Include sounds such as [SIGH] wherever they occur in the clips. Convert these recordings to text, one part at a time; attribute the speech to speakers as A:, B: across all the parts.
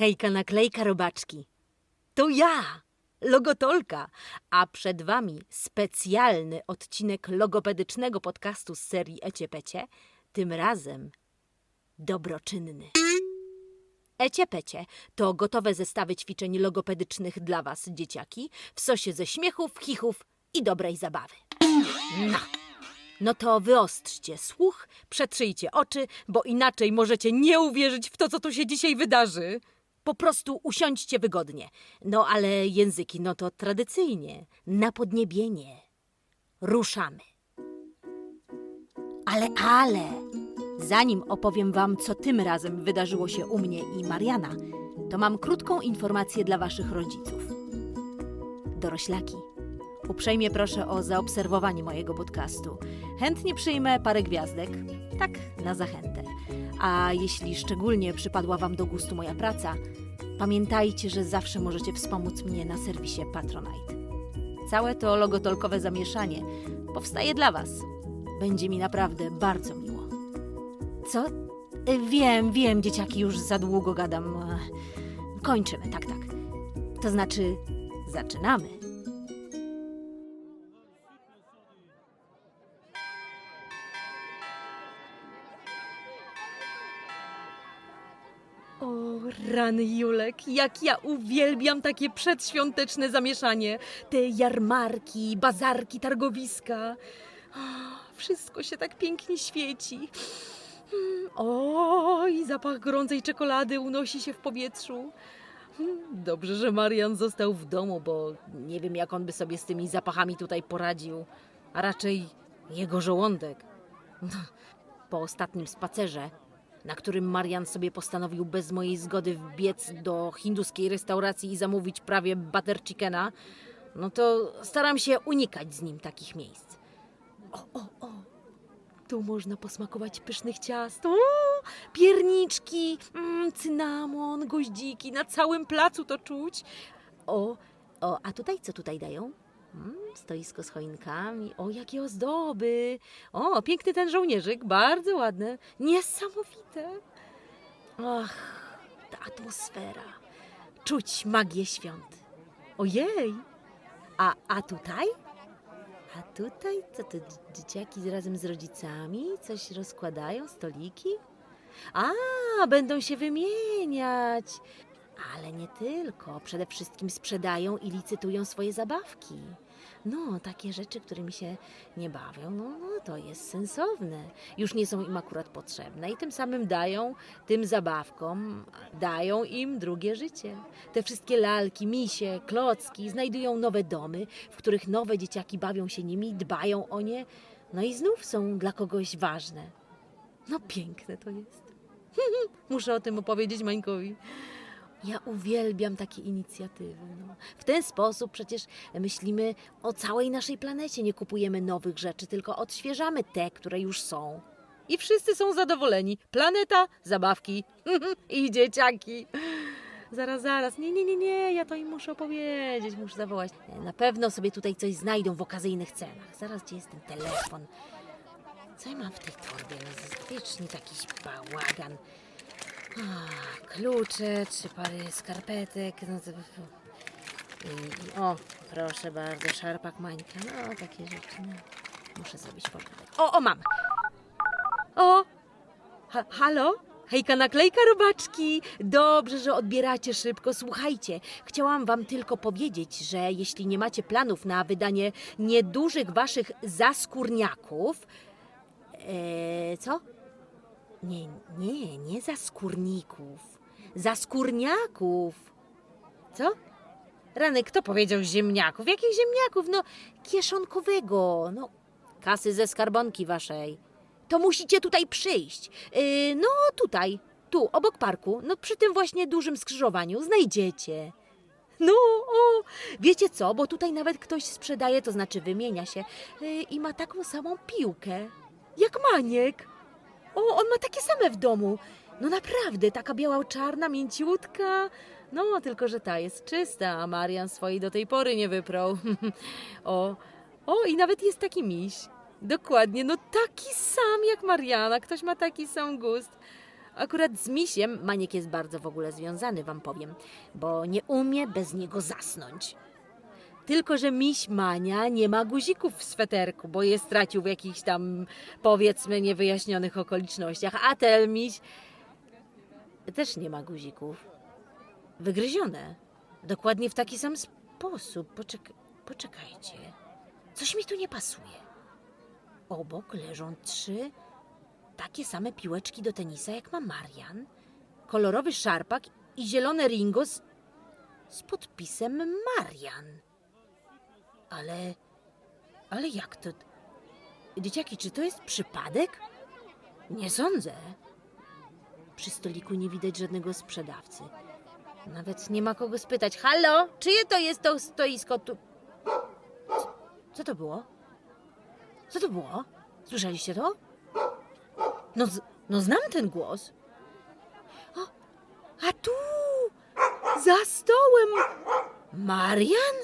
A: Hejka naklejka robaczki. To ja, Logotolka, a przed wami specjalny odcinek logopedycznego podcastu z serii Ecie Pecie, tym razem dobroczynny. Ecie Pecie to gotowe zestawy ćwiczeń logopedycznych dla was, dzieciaki, w sosie ze śmiechów, chichów i dobrej zabawy. No. No to wyostrzcie słuch, przetrzyjcie oczy, bo inaczej możecie nie uwierzyć w to, co tu się dzisiaj wydarzy. Po prostu usiądźcie wygodnie. No ale języki, no to tradycyjnie, na podniebienie. Ruszamy. Ale, ale, zanim opowiem wam, co tym razem wydarzyło się u mnie i Mariana, to mam krótką informację dla waszych rodziców. Doroślaki, uprzejmie proszę o zaobserwowanie mojego podcastu. Chętnie przyjmę parę gwiazdek, tak na zachętę. A jeśli szczególnie przypadła Wam do gustu moja praca, pamiętajcie, że zawsze możecie wspomóc mnie na serwisie Patronite. Całe to logotolkowe zamieszanie powstaje dla Was. Będzie mi naprawdę bardzo miło. Co? Wiem, wiem, dzieciaki, już za długo gadam. Kończymy, tak, tak. To znaczy, zaczynamy. Rany Julek, jak ja uwielbiam takie przedświąteczne zamieszanie. Te jarmarki, bazarki, targowiska. Wszystko się tak pięknie świeci. Mm, Oj, zapach gorącej czekolady unosi się w powietrzu. Mm, Dobrze, że Marian został w domu, bo nie wiem, jak on by sobie z tymi zapachami tutaj poradził. A raczej jego żołądek. [LAUGHS] Po ostatnim spacerze na którym Marian sobie postanowił bez mojej zgody wbiec do hinduskiej restauracji i zamówić prawie butter chickena, no to staram się unikać z nim takich miejsc. O, o, o! Tu można posmakować pysznych ciast. O, pierniczki, mm, cynamon, goździki, na całym placu to czuć. O, o, a tutaj co tutaj dają? Mm, stoisko z choinkami. O, jakie ozdoby! O, piękny ten żołnierzyk, bardzo ładny. Niesamowite. Ach, ta atmosfera. Czuć magię świąt. Ojej! A, a tutaj? A tutaj co dzie- dzieciaki razem z rodzicami coś rozkładają, stoliki? A, będą się wymieniać. Ale nie tylko. Przede wszystkim sprzedają i licytują swoje zabawki. No, takie rzeczy, którymi się nie bawią, no, no to jest sensowne. Już nie są im akurat potrzebne i tym samym dają tym zabawkom, dają im drugie życie. Te wszystkie lalki, misie, klocki znajdują nowe domy, w których nowe dzieciaki bawią się nimi, dbają o nie, no i znów są dla kogoś ważne. No piękne to jest. [LAUGHS] Muszę o tym opowiedzieć Mańkowi. Ja uwielbiam takie inicjatywy. No. W ten sposób przecież myślimy o całej naszej planecie. Nie kupujemy nowych rzeczy, tylko odświeżamy te, które już są. I wszyscy są zadowoleni. Planeta, zabawki [LAUGHS] i dzieciaki. Zaraz, zaraz. Nie, nie, nie, nie. Ja to im muszę opowiedzieć. Muszę zawołać. Na pewno sobie tutaj coś znajdą w okazyjnych cenach. Zaraz, gdzie jest ten telefon? Co ja mam w tej torbie? No, wiecznie jakiś bałagan. A, klucze, trzy pary skarpetek. No to... I, o, proszę bardzo, szarpak Mańka. No, takie rzeczy. No. Muszę zrobić porządek. O, o, mam! O! Ha, halo? Hejka, naklejka robaczki! Dobrze, że odbieracie szybko. Słuchajcie, chciałam wam tylko powiedzieć, że jeśli nie macie planów na wydanie niedużych waszych zaskórniaków... E, co? Nie, nie, nie za skórników. Za skórniaków. Co? Rany, kto powiedział ziemniaków? Jakich ziemniaków? No, kieszonkowego. No, kasy ze skarbonki waszej. To musicie tutaj przyjść. Yy, no, tutaj, tu, obok parku. No, przy tym właśnie dużym skrzyżowaniu znajdziecie. No, o, wiecie co, bo tutaj nawet ktoś sprzedaje, to znaczy wymienia się yy, i ma taką samą piłkę, jak Maniek. O, on ma takie same w domu. No naprawdę, taka biała-czarna, mięciutka. No, tylko że ta jest czysta, a Marian swojej do tej pory nie wyprał. [LAUGHS] o, o, i nawet jest taki miś. Dokładnie, no taki sam jak Mariana. Ktoś ma taki sam gust. Akurat z misiem Maniek jest bardzo w ogóle związany, wam powiem, bo nie umie bez niego zasnąć. Tylko, że miś Mania nie ma guzików w sweterku, bo je stracił w jakichś tam, powiedzmy, niewyjaśnionych okolicznościach. A ten miś też nie ma guzików. Wygryzione. Dokładnie w taki sam sposób. Poczek poczekajcie. Coś mi tu nie pasuje. Obok leżą trzy takie same piłeczki do tenisa, jak ma Marian, kolorowy szarpak i zielone ringo z, z podpisem Marian. Ale. Ale jak to? Dzieciaki, czy to jest przypadek? Nie sądzę. Przy stoliku nie widać żadnego sprzedawcy. Nawet nie ma kogo spytać. Halo, czyje to jest to stoisko tu? Co, to było? Co to było? Słyszeliście to? No, no znam ten głos. O, a tu, za stołem, Marian?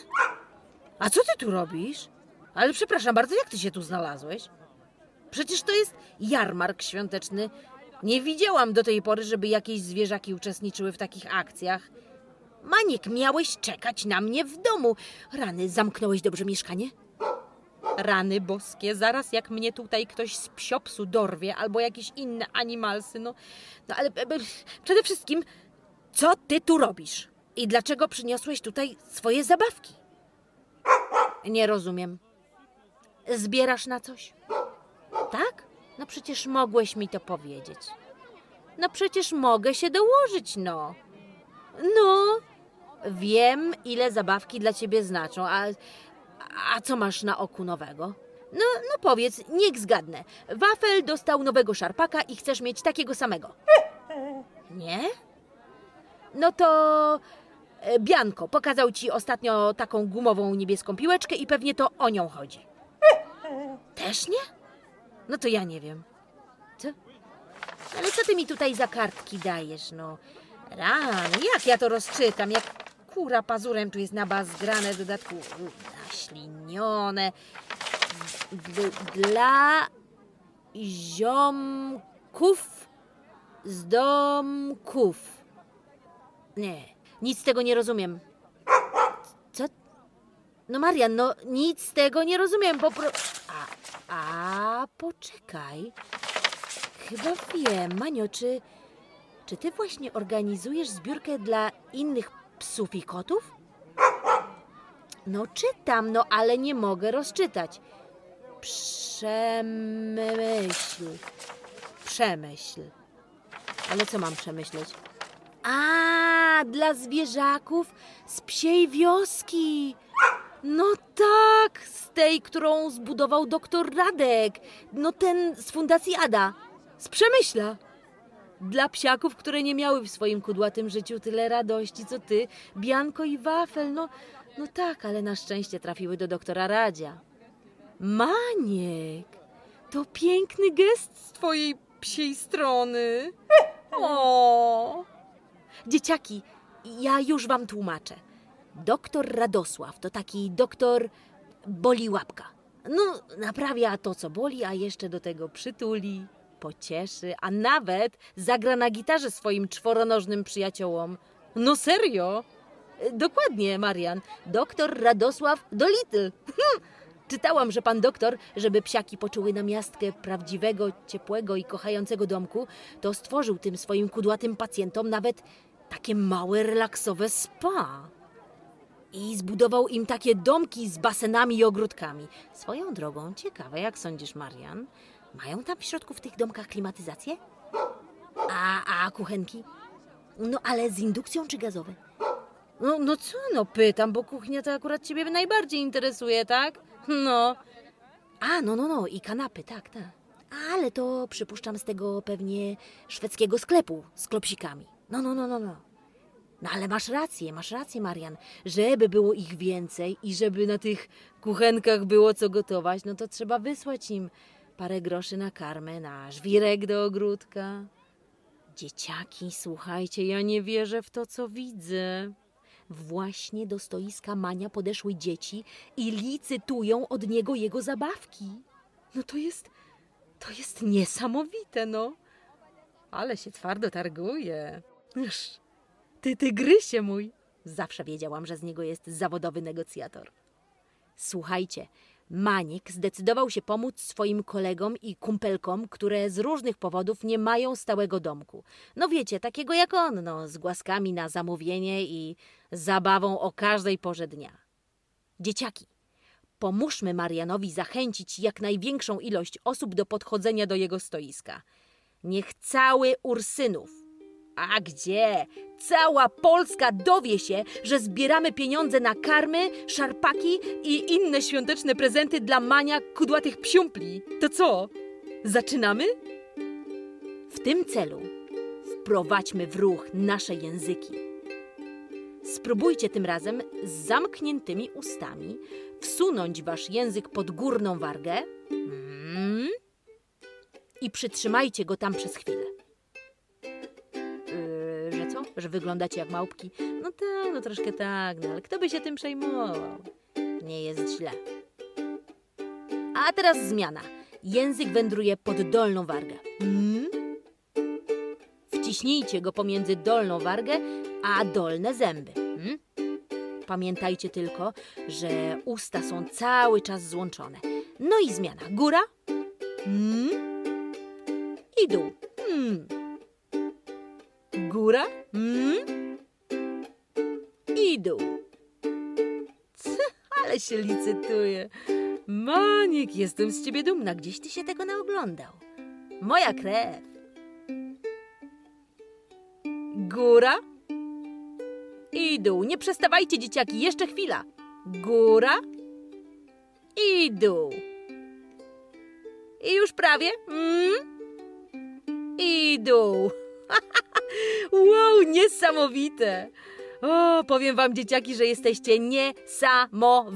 A: A co ty tu robisz? Ale przepraszam bardzo, jak ty się tu znalazłeś? Przecież to jest jarmark świąteczny. Nie widziałam do tej pory, żeby jakieś zwierzaki uczestniczyły w takich akcjach. Maniek, miałeś czekać na mnie w domu. Rany, zamknąłeś dobrze mieszkanie? Rany boskie, zaraz jak mnie tutaj ktoś z psiopsu dorwie albo jakieś inne animalsy, no, no ale e, e, przede wszystkim, co ty tu robisz? I dlaczego przyniosłeś tutaj swoje zabawki? Nie rozumiem. Zbierasz na coś? Tak? No przecież mogłeś mi to powiedzieć. No przecież mogę się dołożyć, no. No, wiem, ile zabawki dla ciebie znaczą, a, a co masz na oku nowego? No, no powiedz, niech zgadnę. Wafel dostał nowego szarpaka i chcesz mieć takiego samego. Nie? No to Bianko pokazał ci ostatnio taką gumową niebieską piłeczkę i pewnie to o nią chodzi. Też nie? No to ja nie wiem. Co? Ale co ty mi tutaj za kartki dajesz, no? Rany, jak ja to rozczytam? Jak kura pazurem tu jest nabazgrane, w dodatku naślinione. Dla ziomków z domków. Nie, nic z tego nie rozumiem. Co? No Marian, no nic z tego nie rozumiem, po pro... A, a poczekaj. Chyba wiem, Manio, czy, czy ty właśnie organizujesz zbiórkę dla innych psów i kotów? No czytam, no ale nie mogę rozczytać. Przemyśl. Przemyśl. Ale co mam przemyśleć? A, dla zwierzaków z psiej wioski. No tak, z tej, którą zbudował doktor Radek. No ten z Fundacji Ada. Z Przemyśla. Dla psiaków, które nie miały w swoim kudłatym życiu tyle radości, co ty, Bianko i Wafel. No, no tak, ale na szczęście trafiły do doktora Radzia. Maniek, to piękny gest z twojej psiej strony. O! Dzieciaki, ja już wam tłumaczę. Doktor Radosław to taki doktor boli łapka. No, naprawia to, co boli, a jeszcze do tego przytuli, pocieszy, a nawet zagra na gitarze swoim czworonożnym przyjaciołom. No serio? Dokładnie, Marian. Doktor Radosław Dolittle. Czytałam, że pan doktor, żeby psiaki poczuły namiastkę prawdziwego, ciepłego i kochającego domku, to stworzył tym swoim kudłatym pacjentom nawet takie małe, relaksowe spa. I zbudował im takie domki z basenami i ogródkami. Swoją drogą, ciekawe, jak sądzisz, Marian? Mają tam w środku w tych domkach klimatyzację? A, a kuchenki? No ale z indukcją czy gazowe? No, no co no, pytam, bo kuchnia to akurat ciebie najbardziej interesuje, tak? No. A, no, no, no, i kanapy, tak, tak. Ale to przypuszczam z tego pewnie szwedzkiego sklepu z klopsikami. No, no, no, no, no. No ale masz rację, masz rację, Marian. Żeby było ich więcej i żeby na tych kuchenkach było co gotować, no to trzeba wysłać im parę groszy na karmę, na żwirek do ogródka. Dzieciaki, słuchajcie, ja nie wierzę w to, co widzę. Właśnie do stoiska Mania podeszły dzieci i licytują od niego jego zabawki. No to jest, to jest niesamowite, no. ale się twardo targuje. Sz, Ty tygrysie mój. Zawsze wiedziałam, że z niego jest zawodowy negocjator. Słuchajcie, Maniek zdecydował się pomóc swoim kolegom i kumpelkom, które z różnych powodów nie mają stałego domku. No wiecie, takiego jak on, no, z głaskami na zamówienie i zabawą o każdej porze dnia. Dzieciaki, pomóżmy Marianowi zachęcić jak największą ilość osób do podchodzenia do jego stoiska. Niech cały Ursynów, a gdzie? Cała Polska dowie się, że zbieramy pieniądze na karmy, szarpaki i inne świąteczne prezenty dla mania kudłatych psiumpli. To co? Zaczynamy? W tym celu wprowadźmy w ruch nasze języki. Spróbujcie tym razem z zamkniętymi ustami wsunąć wasz język pod górną wargę mm, i przytrzymajcie go tam przez chwilę. Że wyglądacie jak małpki? No tak, no troszkę tak, no ale kto by się tym przejmował? Nie jest źle. A teraz zmiana. Język wędruje pod dolną wargę. Mm? Wciśnijcie go pomiędzy dolną wargę a dolne zęby. Mm? Pamiętajcie tylko, że usta są cały czas złączone. No i zmiana. Góra mm? i dół. Góra mm? i ale się licytuje. Maniek, jestem z ciebie dumna. Gdzieś ty się tego naoglądał. Moja krew. Góra i dół. Nie przestawajcie, dzieciaki, jeszcze chwila. Góra i dół. I już prawie. Mm? I dół. [LAUGHS] wow, niesamowite. O, powiem wam, dzieciaki, że jesteście niesamowici.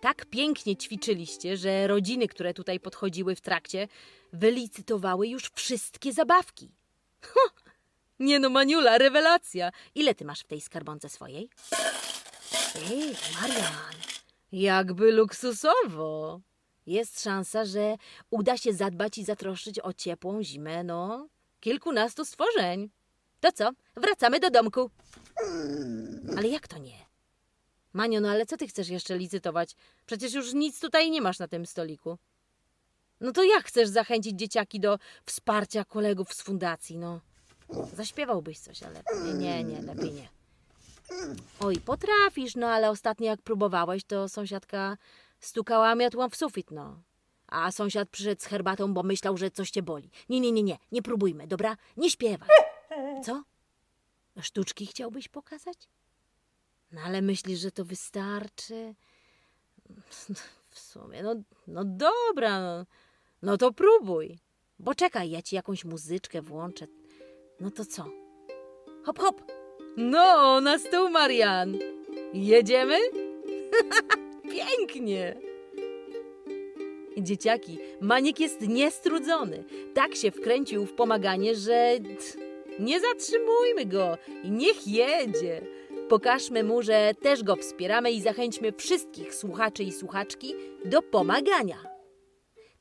A: Tak pięknie ćwiczyliście, że rodziny, które tutaj podchodziły w trakcie, wylicytowały już wszystkie zabawki. Nie no, Maniula, rewelacja. Ile ty masz w tej skarbonce swojej? Ej, Marian, jakby luksusowo. Jest szansa, że uda się zadbać i zatroszczyć o ciepłą zimę, no, kilkunastu stworzeń. To co, wracamy do domku. Ale jak to nie? Manio, no ale co ty chcesz jeszcze licytować? Przecież już nic tutaj nie masz na tym stoliku. No to jak chcesz zachęcić dzieciaki do wsparcia kolegów z fundacji, no? Zaśpiewałbyś coś, ale nie, nie, nie, lepiej nie. Oj, potrafisz, no ale ostatnio jak próbowałeś, to sąsiadka stukała miotłą w sufit, no. A sąsiad przyszedł z herbatą, bo myślał, że coś cię boli. Nie, nie, nie, nie, nie próbujmy, dobra? Nie śpiewaj. Co? Sztuczki chciałbyś pokazać? No ale myślisz, że to wystarczy? W sumie, no, no dobra, no, no to próbuj. Bo czekaj, ja ci jakąś muzyczkę włączę. No to co? Hop, hop! No, na stół, Marian! Jedziemy? [LAUGHS] Pięknie! Dzieciaki, Maniek jest niestrudzony. Tak się wkręcił w pomaganie, że nie zatrzymujmy go i niech jedzie. Pokażmy mu, że też go wspieramy i zachęćmy wszystkich słuchaczy i słuchaczki do pomagania.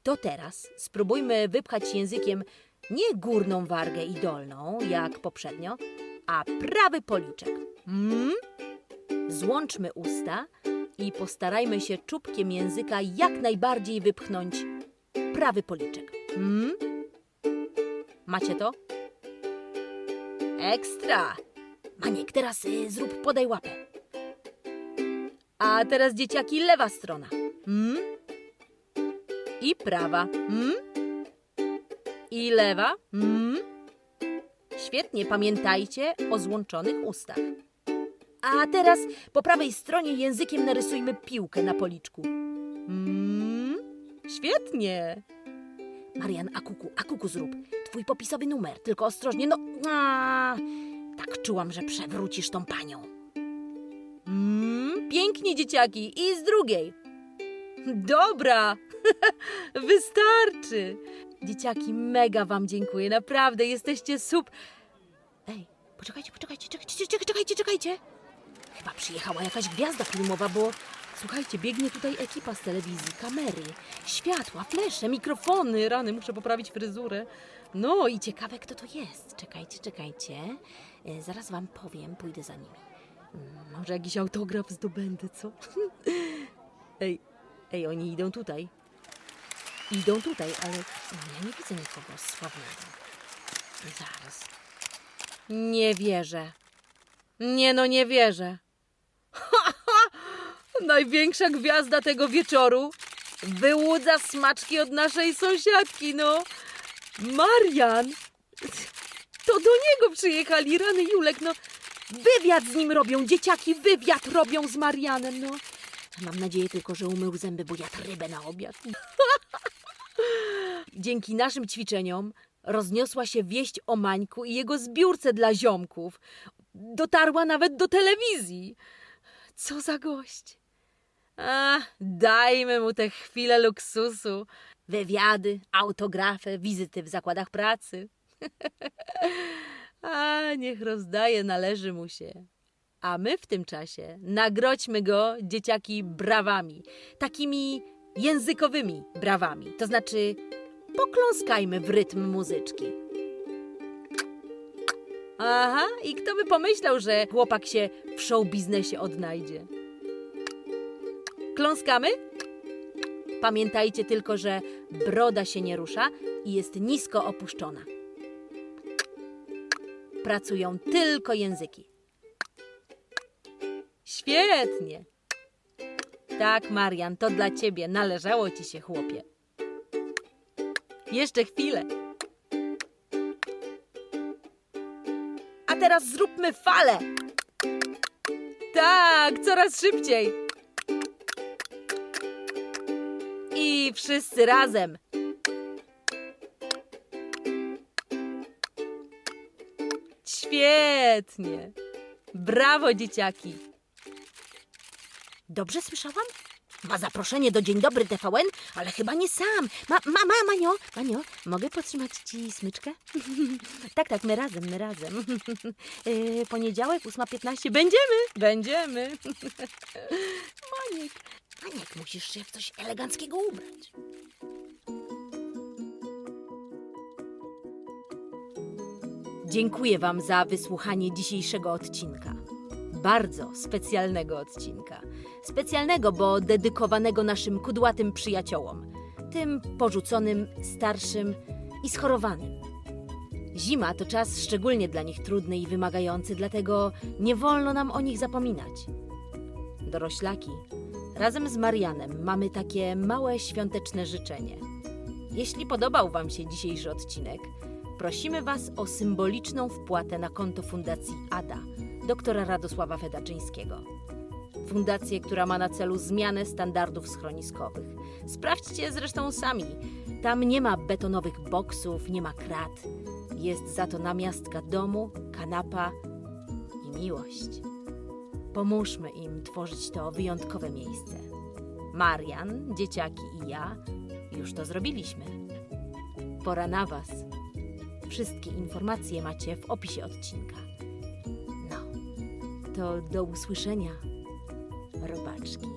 A: To teraz spróbujmy wypchać językiem nie górną wargę i dolną, jak poprzednio, a prawy policzek. Mm? Złączmy usta i postarajmy się czubkiem języka jak najbardziej wypchnąć prawy policzek. Mm? Macie to? Ekstra! Maniek, teraz y, zrób podaj łapę. A teraz dzieciaki lewa strona. Mm? I prawa. Mm? I lewa. Mm? Świetnie, pamiętajcie o złączonych ustach. A teraz po prawej stronie językiem narysujmy piłkę na policzku. Mm? Świetnie. Marian, a kuku, a kuku zrób. Twój popisowy numer, tylko ostrożnie, no... Tak czułam, że przewrócisz tą panią. Mm, pięknie, dzieciaki. I z drugiej. Dobra, [LAUGHS] wystarczy. Dzieciaki, mega wam dziękuję. Naprawdę, jesteście sup... Ej, poczekajcie, poczekajcie, czekajcie, czekajcie, czekajcie, czekajcie. Chyba przyjechała jakaś gwiazda filmowa, bo słuchajcie, biegnie tutaj ekipa z telewizji, kamery, światła, flesze, mikrofony. Rany, muszę poprawić fryzurę. No i ciekawe, kto to jest. Czekajcie, czekajcie. E, Zaraz wam powiem, pójdę za nimi. Mm, Może jakiś autograf zdobędę, co? [LAUGHS] Ej, ej, oni idą tutaj. Idą tutaj, ale ja nie widzę nikogo sławnego. Zaraz. Nie wierzę. Nie no, nie wierzę. Największa gwiazda tego wieczoru wyłudza smaczki od naszej sąsiadki, no. Marian! To do niego przyjechali, rany Julek, no. Wywiad z nim robią, dzieciaki wywiad robią z Marianem, no. Mam nadzieję tylko, że umył zęby, bo jadł rybę na obiad. [LAUGHS] Dzięki naszym ćwiczeniom rozniosła się wieść o Mańku i jego zbiórce dla ziomków. Dotarła nawet do telewizji. Co za gość. A, dajmy mu tę chwilę luksusu. Wywiady, autografy, wizyty w zakładach pracy. [LAUGHS] A, niech rozdaje, należy mu się. A my w tym czasie nagrodźmy go, dzieciaki, brawami. Takimi językowymi brawami. To znaczy, pokląskajmy w rytm muzyczki. Aha, i kto by pomyślał, że chłopak się w show biznesie odnajdzie? Kląskamy? Pamiętajcie tylko, że broda się nie rusza i jest nisko opuszczona. Pracują tylko języki. Świetnie. Tak, Marian, to dla ciebie. Należało ci się, chłopie. Jeszcze chwilę. A teraz zróbmy falę. Tak, coraz szybciej. I wszyscy razem. Świetnie. Brawo, dzieciaki. Dobrze słyszałam? Ma zaproszenie do Dzień Dobry TVN, ale chyba nie sam. Ma, ma, ma, Manio, Manio, mogę podtrzymać ci smyczkę? [LAUGHS] tak, tak, my razem, my razem. Yy, [LAUGHS] poniedziałek, 8.15. Będziemy, będziemy. [LAUGHS] Maniek, Maniek, musisz się w coś eleganckiego ubrać. Dziękuję Wam za wysłuchanie dzisiejszego odcinka. Bardzo specjalnego odcinka. Specjalnego, bo dedykowanego naszym kudłatym przyjaciołom. Tym porzuconym, starszym i schorowanym. Zima to czas szczególnie dla nich trudny i wymagający, dlatego nie wolno nam o nich zapominać. Doroślaki, razem z Marianem mamy takie małe świąteczne życzenie. Jeśli podobał Wam się dzisiejszy odcinek, prosimy Was o symboliczną wpłatę na konto Fundacji ADA doktora Radosława Fedaczyńskiego. Fundację, która ma na celu zmianę standardów schroniskowych. Sprawdźcie zresztą sami. Tam nie ma betonowych boksów, nie ma krat. Jest za to namiastka domu, kanapa i miłość. Pomóżmy im tworzyć to wyjątkowe miejsce. Marian, dzieciaki i ja już to zrobiliśmy. Pora na Was. Wszystkie informacje macie w opisie odcinka. No, to do usłyszenia, robaczki.